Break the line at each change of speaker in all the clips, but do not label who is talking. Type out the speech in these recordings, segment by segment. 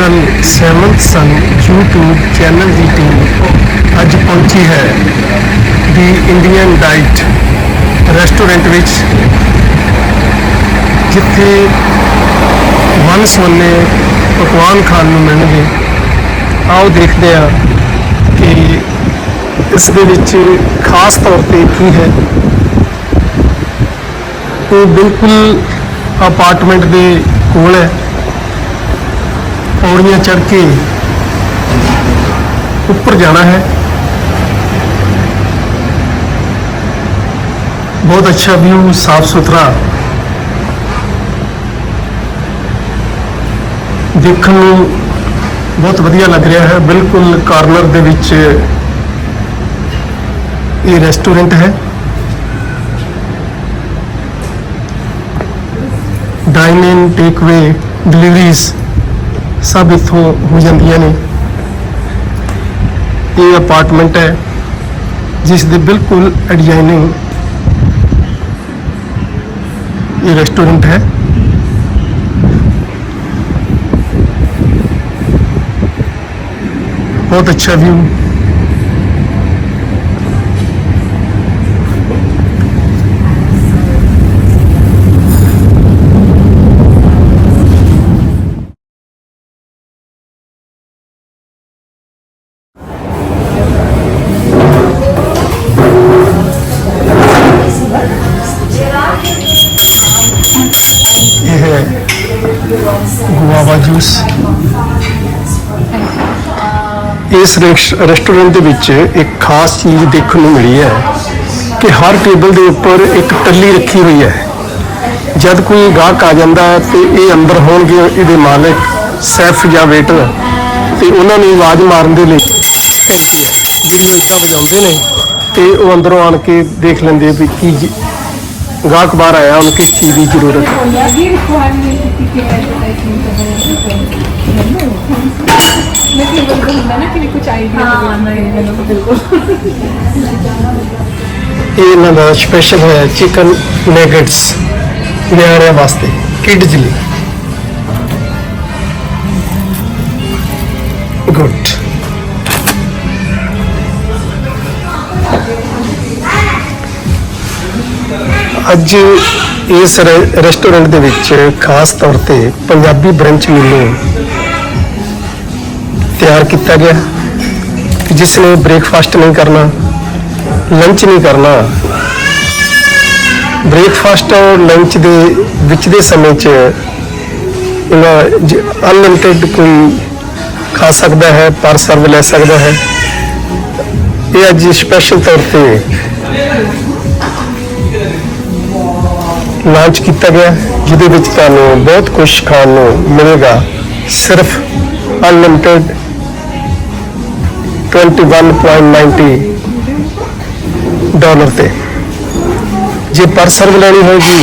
General seventh son, YouTube channel ਦੀ team ਅੱਜ ਪਹੁੰਚੀ ਹੈ ਦੀ ਇੰਡੀਅਨ ਡਾਈਟ ਰੈਸਟੋਰੈਂਟ ਵਿੱਚ, ਜਿੱਥੇ ਵਨ ਸਵੰਨੇ ਪਕਵਾਨ ਖਾਣ ਨੂੰ ਮਿਲਣਗੇ। ਆਓ ਦੇਖਦੇ ਹਾਂ ਕਿ ਇਸ ਦੇ ਵਿੱਚ ਖਾਸ ਤੌਰ ਤੇ ਕੀ ਹੈ। ਉਹ ਬਿਲਕੁਲ ਅਪਾਰਟਮੈਂਟ ਦੇ ਕੋਲ ਹੈ। ਪੌੜੀਆਂ ਚੜ੍ਹ ਕੇ ਉੱਪਰ ਜਾਣਾ ਹੈ। ਬਹੁਤ ਅੱਛਾ ਵਿਊ, ਸਾਫ਼ ਸੁਥਰਾ। ਦੇਖਣ ਨੂੰ ਬਹੁਤ ਵਧੀਆ ਲੱਗ ਰਿਹਾ ਹੈ। ਬਿਲਕੁਲ ਕਾਰਨਰ ਦੇ ਵਿੱਚ ਇਹ ਰੈਸਟੋਰੈਂਟ ਹੈ। ਡਾਈਨ ਟੇਕਵੇ ਡਿਲੀਵਰੀਜ਼ ਸਭ ਇੱਥੋਂ ਹੋ ਜਾਂਦੀਆਂ ਨੇ। ਇਹ ਅਪਾਰਟਮੈਂਟ ਹੈ, ਜਿਸ ਦੇ ਬਿਲਕੁਲ ਐਡਜਾਈਨਿੰਗ ਇਹ ਰੈਸਟੋਰੈਂਟ ਹੈ। ਬਹੁਤ ਅੱਛਾ ਵਿਊ ਇਸ ਰੈਸ- ਰੈਸਟੋਰੈਂਟ ਦੇ ਵਿੱਚ ਇੱਕ ਖਾਸ ਚੀਜ਼ ਦੇਖਣ ਨੂੰ ਮਿਲੀ ਹੈ ਕਿ ਹਰ ਟੇਬਲ ਦੇ ਉੱਪਰ ਇੱਕ ਟੱਲੀ ਰੱਖੀ ਹੋਈ ਹੈ। ਜਦ ਕੋਈ ਗਾਹਕ ਆ ਜਾਂਦਾ ਹੈ ਤੇ ਇਹ ਅੰਦਰ ਹੋਣਗੇ ਇਹਦੇ ਮਾਲਕ, ਸੈਫ ਜਾਂ ਵੇਟਰ ਤੇ ਉਹਨਾਂ ਨੂੰ ਆਵਾਜ਼ ਮਾਰਨ ਦੇ ਲਈ ਕਹਿੰਦੇ ਆ ਜਿਹੜੀ ਘੰਟਾ ਵਜਾਉਂਦੇ ਨੇ ਤੇ ਉਹ ਅੰਦਰੋਂ ਆਣ ਕੇ ਦੇਖ ਲੈਂਦੇ ਵੀ ਕੀ ਜੀ- ਗਾਹਕ ਬਾਹਰ ਆਇਆ, ਉਹਨੂੰ ਕਿਸ ਚੀਜ਼ ਦੀ ਜ਼ਰੂਰਤ ਹੈ।
बिल्कुल ਹੁੰਦਾ ਨਾ ਕਿ ਵੀ ਕੁਝ ਆਈਡੀਆ ਹਾਂ ਨਹੀਂ ਮੈਨੂੰ ਬਿਲਕੁਲ
ਇਹ ਇਹਨਾਂ ਦਾ ਸਪੈਸ਼ਲ ਹੈ ਚਿਕਨ ਨੈਗੇਟਸ ਨਿਆਣਿਆਂ ਵਾਸਤੇ ਕਿਡਜ਼ ਲਈ ਗੁੱਡ ਅੱਜ ਇਸ ਰੈ- ਰੈਸਟੋਰੈਂਟ ਦੇ ਵਿੱਚ ਖਾਸ ਤੌਰ ਤੇ ਪੰਜਾਬੀ ਬ੍ਰੰਚ ਮੀਨੂ ਤਿਆਰ ਕੀਤਾ ਗਿਆ ਕਿ ਜਿਸ ਨੇ ਬ੍ਰੇਕਫਾਸਟ ਨਹੀਂ ਕਰਨਾ ਲੰਚ ਨਹੀਂ ਕਰਨਾ। ਬ੍ਰੇਕਫਾਸਟ ਔਰ ਲੰਚ ਦੇ ਵਿੱਚ ਦੇ ਸਮੇਂ 'ਚ ਅਨਲਿਮਟਿਡ ਕੋਈ ਖਾ ਸਕਦਾ ਹੈ, ਪਰ ਸਰਵ ਲੈ ਸਕਦਾ ਹੈ। ਇਹ ਅੱਜ ਸਪੈਸ਼ਲ ਤੌਰ ਤੇ ਲਾਂਚ ਕੀਤਾ ਗਿਆ, ਜਿਹਦੇ ਵਿੱਚ ਤੁਹਾਨੂੰ ਬਹੁਤ ਕੁਝ ਖਾਣ ਨੂੰ ਮਿਲੇਗਾ। ਸਿਰਫ ਅਨਲਿਮਿਟਿਡ 21.90 ਡਾਲਰ ਤੇ। ਜੇ ਪਰ ਸਰਵ ਲੈਣੀ ਹੋਏਗੀ,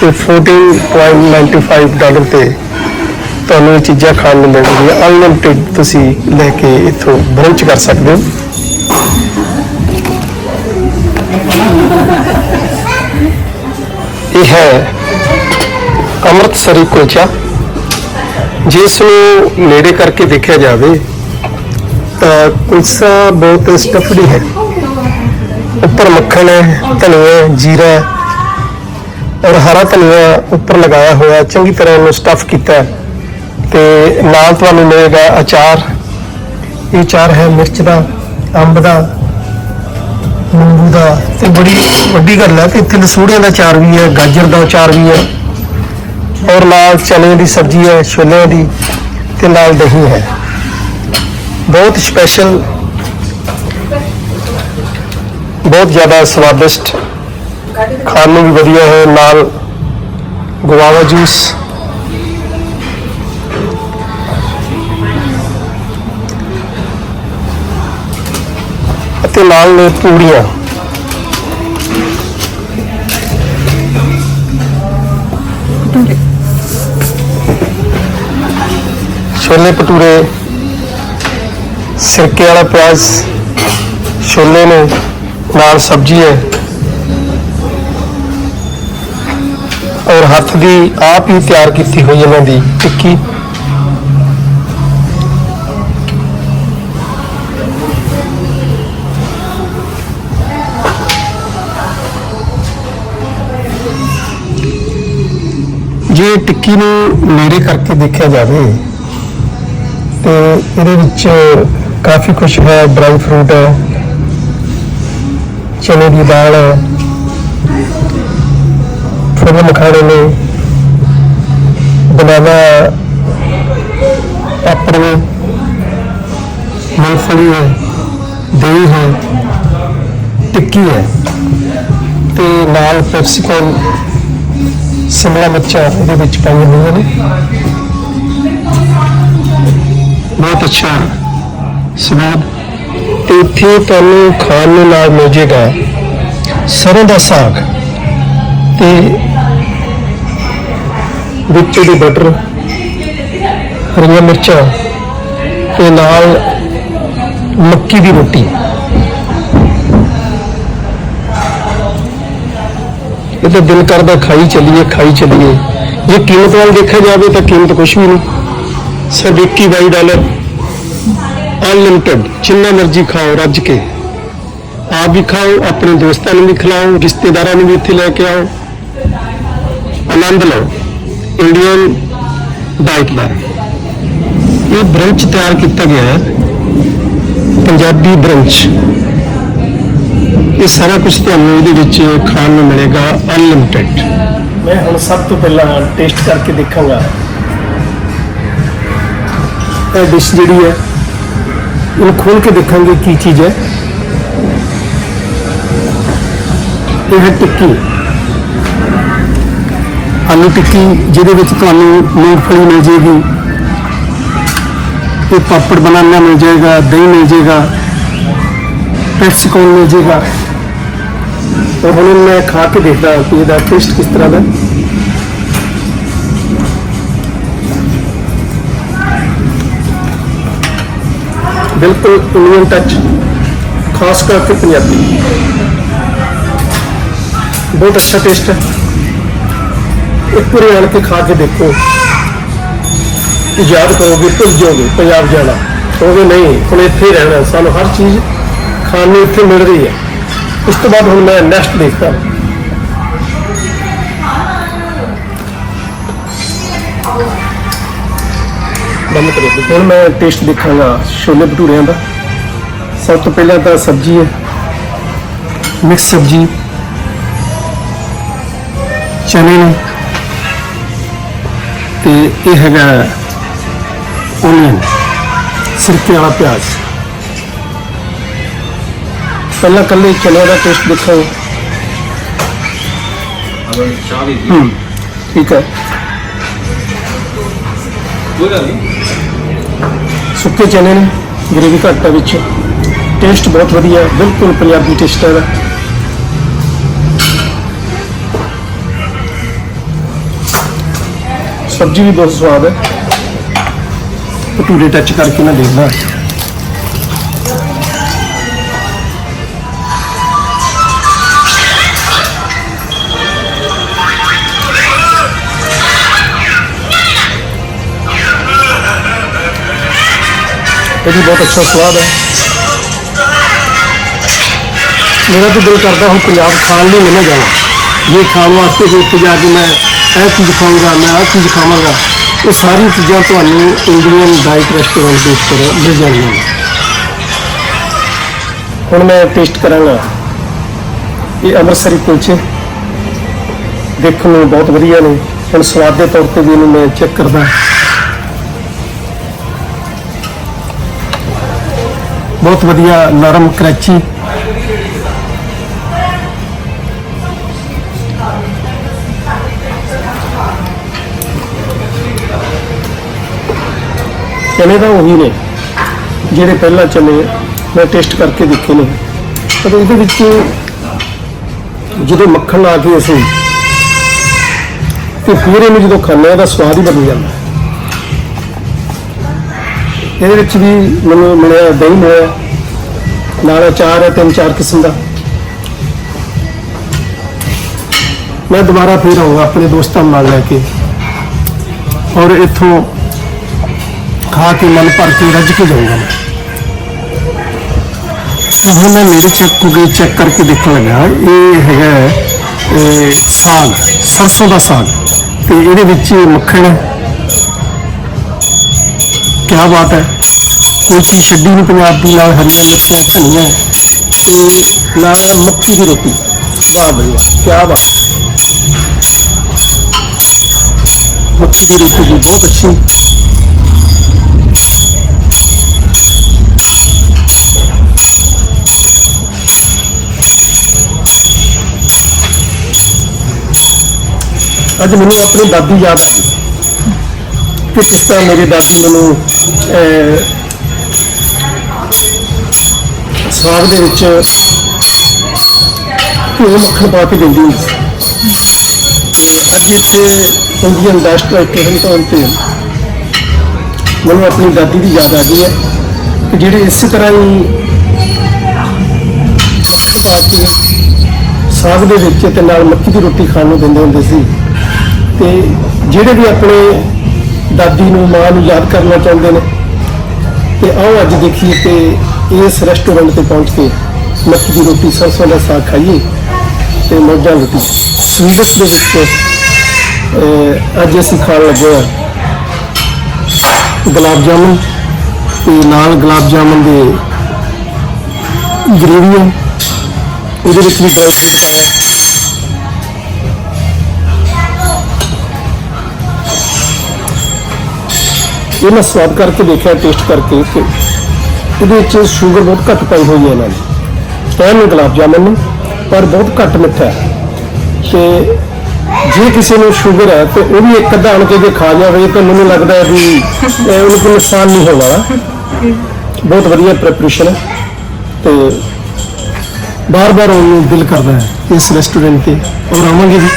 ਤੇ 14.95 ਡਾਲਰ ਤੇ ਤੁਹਾਨੂੰ ਇਹ ਚੀਜ਼ਾਂ ਖਾਣ ਨੂੰ ਮਿਲਣਗੀਆਂ। ਅਨਲਿਮਿਟਿਡ ਤੁਸੀਂ ਲੈ ਕੇ ਇੱਥੋਂ ਬਰੰਚ ਕਰ ਸਕਦੇ ਹੋ। ਇਹ ਹੈ ਅੰਮ੍ਰਿਤਸਰੀ ਕੁਲਚਾ। ਜਿਸ ਨੂੰ ਨੇੜੇ ਕਰਕੇ ਦੇਖਿਆ ਜਾਵੇ ਤਾਂ ਕੁਲਚਾ ਬਹੁਤ ਸਟਫਡੀ ਹੈ। ਉੱਪਰ ਮੱਖਣ ਹੈ, ਧਨੀਆ ਜੀਰਾ ਹੈ ਔਰ ਹਰਾ ਧਨੀਆ ਉੱਪਰ ਲਗਾਇਆ ਹੋਇਆ ਚੰਗੀ ਤਰ੍ਹਾਂ ਇਹਨੂੰ ਸਟਫ ਕੀਤਾ ਹੈ ਨਾਲ ਤੁਹਾਨੂੰ ਮਿਲੇਗਾ ਅਚਾਰ। ਇਹ ਅਚਾਰ ਹੈ ਮਿਰਚ ਦਾ, ਅੰਬ ਦਾ, ਨਿੰਬੂ ਦਾ ਤੇ ਬੜੀ ਵੱਡੀ ਗੱਲ ਹੈ ਕਿ ਇੱਥੇ ਲਸੂੜਿਆਂ ਦਾ ਅਚਾਰ ਵੀ ਹੈ, ਗਾਜਰ ਦਾ ਅਚਾਰ ਵੀ ਹੈ ਔਰ ਨਾਲ ਚਨੇ ਦੀ ਸਬਜ਼ੀ ਹੈ, ਛੋਲਿਆਂ ਦੀ ਤੇ ਨਾਲ ਦਹੀਂ ਹੈ। ਬਹੁਤ ਸਪੈਸ਼ਲ ਬਹੁਤ ਜ਼ਿਆਦਾ ਸਵਾਦਿਸ਼ਟ ਖਾਣ ਨੂੰ ਵੀ ਵਧੀਆ ਹੈ, ਨਾਲ ਗੁਆਵਾ ਜੂਸ ਅਤੇ ਨਾਲ ਨੇ ਪੂੜੀਆਂ। ਛੋਲੇ ਭਟੂਰੇ ਸਿਰਕੇ ਵਾਲਾ ਪਿਆਜ਼, ਛੋਲੇ ਨੇ, ਨਾਲ ਸਬਜ਼ੀ ਹੈ। ਔਰ ਹੱਥ ਦੀ ਆਪ ਹੀ ਤਿਆਰ ਕੀਤੀ ਹੋਈ ਇਹਨਾਂ ਦੀ ਟਿੱਕੀ। ਜੇ ਟਿੱਕੀ ਨੂੰ ਮੇਰੇ ਕਰਕੇ ਦੇਖਿਆ ਜਾਵੇ, ਤੇ ਇਹਦੇ ਵਿੱਚ ਕਾਫੀ ਕੁਝ ਹੈ ਡਰਾਈ ਫਰੂਟ ਹੈ ਚਨੇ ਦੀ ਦਾਲ ਹੈ ਫੁੱਲ ਮਖਾਣੇ ਨੇ, ਬਨਾਨਾ, ਪਾਪੜ ਨੇ ਮੂੰਗਫਲੀ ਹੈ, ਦਹੀਂ ਹੈ, ਟਿੱਕੀ ਹੈ ਤੇ ਨਾਲ ਪੈਪਸੀਕੋਨ ਸ਼ਿਮਲਾ ਮਿਰਚਾਂ ਇਹਦੇ ਵਿੱਚ ਪਾਈਆਂ ਹੋਈਆਂ ਨੇ। ਬਹੁਤ ਅੱਛਾ। ਸਵਾਦ। ਤੇ ਇੱਥੇ ਤੁਹਾਨੂੰ ਖਾਣ ਨੂੰ ਨਾਲ ਮਿਲ ਜੇਗਾ ਸਰੋਂ ਦਾ ਸਾਗ ਤੇ ਵਿੱਚ ਦੇ ਬਟਰ ਹਰੀਆਂ ਮਿਰਚਾਂ ਤੇ ਨਾਲ ਮੱਕੀ ਦੀ ਰੋਟੀ। ਇਹ ਤਾਂ ਦਿਲ ਕਰਦਾ ਖਾਈ ਚੱਲੀਏ ਖਾਈ ਚੱਲੀਏ। ਜੇ ਕੀਮਤ ਵੱਲ ਦੇਖਿਆ ਜਾਵੇ ਤਾਂ ਕੀਮਤ ਕੁਛ ਵੀ ਨਹੀਂ। ਸਿਰਫ 21 ਡਾਲਰ ਅਨਲਿਮਟਿਡ ਜਿੰਨਾ ਮਰਜ਼ੀ ਖਾਓ ਰੱਜ ਕੇ। ਆਪ ਵੀ ਖਾਓ ਆਪਣੇ ਦੋਸਤਾਂ ਨੂੰ ਵੀ ਖਿਲਾਓ ਰਿਸ਼ਤੇਦਾਰਾਂ ਨੂੰ ਵੀ ਇੱਥੇ ਲੈ ਕੇ ਆਓ। ਆਨੰਦ ਲਓ। ਇੰਡੀਅਨ ਡਾਈਟ ਦਾ। ਇਹ ਬ੍ਰੰਚ ਤਿਆਰ ਕੀਤਾ ਗਿਆ ਹੈ। ਪੰਜਾਬੀ ਬ੍ਰੰਚ ਇਹ ਸਾਰਾ ਕੁਝ ਤੁਹਾਨੂੰ ਇਹਦੇ ਵਿੱਚ ਖਾਣ ਨੂੰ ਮਿਲੇਗਾ ਅਨਲਿਮਟਿਡ ਮੈਂ ਹੁਣ ਸਭ ਤੋਂ ਪਹਿਲਾਂ ਟੇਸਟ ਕਰਕੇ ਦੇਖਾਂਗਾ। ਇਹ ਡਿਸ਼ ਜਿਹੜੀ ਹੈ ਇਹਨੂੰ ਖੋਲ ਕੇ ਦੇਖਾਂਗੇ ਕੀ ਚੀਜ਼ ਹੈ। ਇਹ ਹੈ ਟਿੱਕੀ। ਆਲੂ ਟਿੱਕੀ, ਜਿਹਦੇ ਵਿੱਚ ਤੁਹਾਨੂੰ ਮੂੰਗਫਲੀ ਮਿਲ ਜੇਗੀ ਇਹ ਪਾਪੜ ਬਣਾਉਣਾ ਮਿਲ ਜਾਏਗਾ, ਦਹੀਂ ਮਿਲ ਜਾਏਗਾ ਪੈਪਸੀਕੋਨ ਮਿਲ ਜਾਏਗਾ। और ਹੁਣ ਮੈਂ ਖਾ ਕੇ ਦੇਖਦਾ ਕਿ ਇਹਦਾ ਟੇਸਟ ਕਿਸ ਤਰ੍ਹਾਂ ਦਾ ਬਿਲਕੁਲ ਇੰਡੀਅਨ ਟੱਚ ਖਾਸ ਕਰਕੇ ਪੰਜਾਬੀ। ਬਹੁਤ ਅੱਛਾ ਟੇਸਟ ਹੈ। ਇੱਕ ਵਾਰੀ ਆਣ ਕੇ ਖਾ ਕੇ ਦੇਖੋ। ਯਾਦ ਕਰੋਗੇ, ਭੁੱਲ ਜਾਓਗੇ, ਪੰਜਾਬ ਜਾਣਾ। ਹੋਵੇ ਨਹੀਂ, ਹੁਣ ਇੱਥੇ ਹੀ ਰਹਿਣਾ ਸਾਨੂੰ ਹਰ ਚੀਜ਼ ਖਾਣ ਨੂੰ ਇੱਥੇ ਮਿਲ ਰਹੀ ਹੈ। ਉਸ ਤੋਂ ਬਾਅਦ ਹੁਣ ਮੈਂ ਨੈਕਸਟ ਦੇਖਦਾ। ਬੰਦ ਕਰੋ ਹੁਣ ਮੈਂ ਟੇਸਟ ਦੇਖਾਂਗਾ ਛੋਲੇ ਭਟੂਰਿਆਂ ਦਾ। ਸਭ ਤੋਂ ਪਹਿਲਾਂ ਤਾਂ ਸਬਜ਼ੀ ਹੈ। ਮਿਕਸ ਸਬਜ਼ੀ। ਚਨੇ ਨੇ। ਤੇ ਇਹ ਹੈਗਾ ਓਨੀਅਨ ਸਿਰਕੇ ਵਾਲਾ ਪਿਆਜ਼। ਪਹਿਲਾਂ ਕੱਲੇ ਚਨੇ ਦਾ ਟੇਸਟ ਦੇਖੋ
ਅਗਰ ਚਾਹ
ਠੀਕ ਹੈ।
ਕੋਈ ਗੱਲ ਨਹੀਂ।
ਸੁੱਕੇ ਚਨੇ ਨੇ ਗ੍ਰੇਵੀ ਘੱਟ ਹੈ ਵਿੱਚ। ਟੇਸਟ ਬਹੁਤ ਵਧੀਆ, ਬਿਲਕੁਲ ਪੰਜਾਬੀ ਟੇਸਟ ਹੈ ਇਹਦਾ। ਸਬਜ਼ੀ ਵੀ ਬਹੁਤ ਸਵਾਦ ਹੈ। ਭਟੂਰੇ ਟੱਚ ਕਰਕੇ ਮੈਂ ਦੇਖਦਾ ਇਹ ਵੀ ਬਹੁਤ ਅੱਛਾ ਸਵਾਦ ਹੈ। ਮੇਰਾ ਤਾਂ ਦਿਲ ਕਰਦਾ ਹੁਣ ਪੰਜਾਬ ਖਾਣ ਲਈ ਨਹੀਂ ਮੈਂ ਜਾਵਾਂ ਇਹ ਖਾਣ ਵਾਸਤੇ ਕੋਈ ਉੱਥੇ ਜਾ ਕੇ ਮੈਂ ਇਹ ਚੀਜ਼ ਖਾਊਂਗਾ, ਮੈਂ ਆਹ ਚੀਜ਼ ਖਾਵਾਂਗਾ। ਇਹ ਸਾਰੀ ਚੀਜ਼ਾਂ ਤੁਹਾਨੂੰ ਇੰਡੀਅਨ ਡਾਈਟ ਰੈਸਟੋਰੈਂਟ ਦੇ ਉੱਪਰ ਮਿਲ ਜਾਣਗੀਆਂ। ਹੁਣ ਮੈਂ ਟੇਸਟ ਕਰਾਂਗਾ। ਇਹ ਅੰਮ੍ਰਿਤਸਰੀ ਕੁਲਚੇ ਦੇਖਣ ਨੂੰ ਬਹੁਤ ਵਧੀਆ ਨੇ। ਹੁਣ ਸਵਾਦ ਦੇ ਤੌਰ ਤੇ ਵੀ ਇਹਨੂੰ ਮੈਂ ਚੈੱਕ ਕਰਦਾ। ਬਹੁਤ ਵਧੀਆ ਨਰਮ ਕਰੈਚੀ। ਚਨੇ ਤਾਂ ਉਹੀ ਨੇ, ਜਿਹੜੇ ਪਹਿਲਾਂ ਚਨੇ ਮੈਂ ਟੇਸਟ ਕਰਕੇ ਦੇਖੇ ਨੇ। ਪਰ ਇਹਦੇ ਵਿੱਚ ਜਦੋਂ ਮੱਖਣ ਲਾ ਕੇ ਅਸੀਂ, ਤੇ ਫਿਰ ਇਹਨੂੰ ਜਦੋਂ ਖਾਂਦੇ ਹਾਂ ਤਾਂ ਸਵਾਦ ਹੀ ਬਦਲ ਜਾਂਦਾ। ਇਹਦੇ ਵਿੱਚ ਵੀ ਮੈਨੂੰ ਮਿਲਿਆ, ਦਹੀਂ ਮਿਲਿਆ। ਨਾਲ ਅਚਾਰ ਹੈ, ਤਿੰਨ ਚਾਰ ਕਿਸਮ ਦਾ। ਮੈਂ ਦੁਬਾਰਾ ਫੇਰ ਆਊਂਗਾ ਆਪਣੇ ਦੋਸਤਾਂ ਨਾਲ ਲੈ ਕੇ। ਔਰ ਇੱਥੋਂ ਖਾ ਕੇ ਮਨ ਭਰ ਕੇ ਰੱਜ ਕੇ ਜਾਊਂਗਾ ਮੈਂ। ਤਾਂ ਹੁਣ ਮੈਂ ਮੇਰੇ ਚੈੱਕ ਕੇ ਚੈੱਕ ਕਰਕੇ ਦੇਖਣ ਲੱਗਾ ਇਹ ਹੈਗਾ, ਇਹ ਸਾਗ, ਸਰਸੋਂ ਦਾ ਸਾਗ। ਤੇ ਇਹਦੇ ਵਿੱਚ ਮੱਖਣ ਹੈ। ਕੀ ਬਾਤ ਹੈ? ਕੋਈ ਚੀਜ਼ ਛੱਡੀ ਨਹੀਂ ਪੰਜਾਬ ਦੀ ਨਾਲ ਹਰੀਆਂ ਮਿਰਚਾਂ, ਧਨੀਆ। ਤੇ ਨਾਲ ਮੱਕੀ ਦੀ ਰੋਟੀ। ਵਾਹ ਬਈ ਵਾਹ ਕੀ ਬਾਤ ਮੱਕੀ ਦੀ ਰੋਟੀ ਵੀ ਬਹੁਤ ਅੱਛੀ। ਅੱਜ ਮੈਨੂੰ ਆਪਣੀ ਦਾਦੀ ਯਾਦ ਆ ਗਈ। ਕਿ ਕਿਸ ਤਰ੍ਹਾਂ ਮੇਰੀ ਦਾਦੀ ਮੈਨੂੰ ਸਾਗ ਦੇ ਵਿੱਚ ਘਿਓ ਮੱਖਣ ਪਾ ਕੇ ਦਿੰਦੀ ਹੁੰਦੀ ਸੀ। ਅੱਜ ਇੱਥੇ ਇੰਡੀਅਨ ਡਸਟ ਰੈਸਟੋਰੈਂਟ ਤੇ ਮੈਨੂੰ ਆਪਣੀ ਦਾਦੀ ਦੀ ਯਾਦ ਆ ਗਈ ਹੈ ਕਿ ਜਿਹੜੇ ਇਸੇ ਤਰ੍ਹਾਂ ਹੀ ਪਾ ਕੇ ਸਾਗ ਦੇ ਵਿੱਚ ਤੇ ਨਾਲ ਮੱਕੀ ਦੀ ਰੋਟੀ ਖਾਣ ਨੂੰ ਦਿੰਦੇ ਹੁੰਦੇ ਸੀ। ਤੇ ਜਿਹੜੇ ਵੀ ਆਪਣੇ ਦਾਦੀ ਨੂੰ, ਮਾਂ ਨੂੰ ਯਾਦ ਕਰਨਾ ਚਾਹੁੰਦੇ ਨੇ। ਤੇ ਆਓ ਅੱਜ ਦੇਖੀਏ ਕਿ ਇਸ ਰੈਸਟੋਰੈਂਟ ਤੇ ਪਹੁੰਚ ਕੇ ਮੱਕੀ ਦੀ ਰੋਟੀ, ਸਰਸੋਂ ਦਾ ਸਾਗ ਖਾਈਏ ਤੇ ਮੌਜਾਂ ਲੁੱਟੀ ਸਵੀਡਸ ਦੇ ਵਿੱਚ ਅੱਜ ਅਸੀਂ ਖਾਣ ਲੱਗੇ ਹਾਂ ਗੁਲਾਬ ਜਾਮੁਨ ਤੇ ਨਾਲ ਗੁਲਾਬ ਜਾਮੁਨ ਦੇ ਗ੍ਰੇਵੀ ਉਹਦੇ ਵਿੱਚ ਵੀ ਡਰਾਈ ਫਰੂਟ ਪਾਇਆ। ਇਹ ਮੈਂ ਸਵਾਦ ਕਰਕੇ ਦੇਖਿਆ ਟੇਸਟ ਕਰਕੇ ਕਿ ਇਹਦੇ ਵਿੱਚ ਸ਼ੂਗਰ ਬਹੁਤ ਘੱਟ ਪਾਈ ਹੋਈ ਹੈ ਇਹਨਾਂ ਨੇ। ਕਹਿਣ ਨੂੰ ਗੁਲਾਬ ਜਾਮੁਨ ਨੂੰ, ਪਰ ਬਹੁਤ ਘੱਟ ਮਿੱਠਾ ਹੈ। ਤੇ ਜੇ ਕਿਸੇ ਨੂੰ ਸ਼ੂਗਰ ਹੈ, ਤੇ ਉਹ ਵੀ ਇੱਕ ਅੱਧਾ ਆਣ ਕੇ ਜੇ ਖਾ ਜਾਵੇ ਤਾਂ ਮੈਨੂੰ ਲੱਗਦਾ ਹੈ ਵੀ ਇਹ ਉਹਨੂੰ ਕੋਈ ਨੁਕਸਾਨ ਨਹੀਂ ਹੋਣ ਬਹੁਤ ਵਧੀਆ ਪ੍ਰੈਪਰੇਸ਼ਨ ਹੈ ਤੇ ਬਾਰ-ਬਾਰ ਉਹਨੂੰ ਦਿਲ ਕਰਦਾ ਹੈ ਇਸ ਰੈਸਟੋਰੈਂਟ ਤੇ। ਔਰ ਆਵਾਂਗੇ ਜੀ।